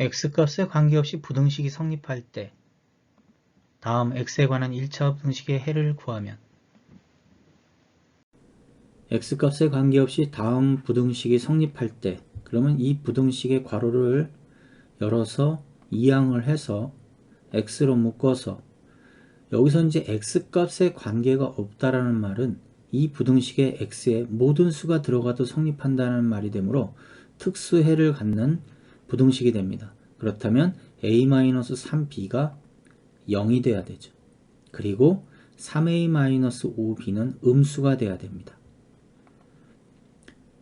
x값에 관계없이 부등식이 성립할 때 다음 x에 관한 1차 부등식의 해를 구하면 x값에 관계없이 다음 부등식이 성립할 때 그러면 이 부등식의 괄호를 열어서 이항을 해서 x로 묶어서 여기서 이제 x값에 관계가 없다라는 말은 이 부등식의 x에 모든 수가 들어가도 성립한다는 말이 되므로 특수해를 갖는 부등식이 됩니다. 그렇다면 a-3b가 0이 돼야 되죠. 그리고 3a-5b는 음수가 돼야 됩니다.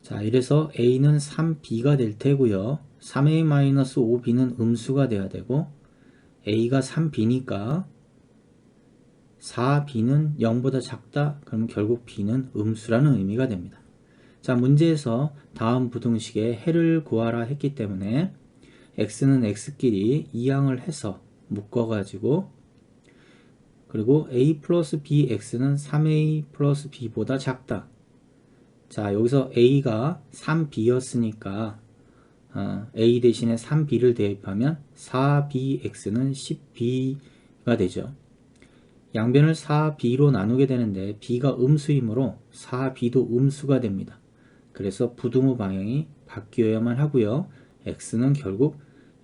자, 이래서 a는 3b가 될 테고요. 3a-5b는 음수가 돼야 되고 a가 3b니까 4b는 0보다 작다. 그럼 결국 b는 음수라는 의미가 됩니다. 자, 문제에서 다음 부등식의 해를 구하라 했기 때문에 x는 x끼리 이항을 해서 묶어가지고 그리고 a 플러스 bx는 3a 플러스 b보다 작다. 자, 여기서 a가 3b였으니까 어, a 대신에 3b를 대입하면 4bx는 10b가 되죠. 양변을 4b로 나누게 되는데 b가 음수이므로 4b도 음수가 됩니다. 그래서 부등호 방향이 바뀌어야만 하고요. x는 결국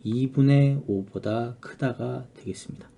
2분의 5보다 크다가 되겠습니다.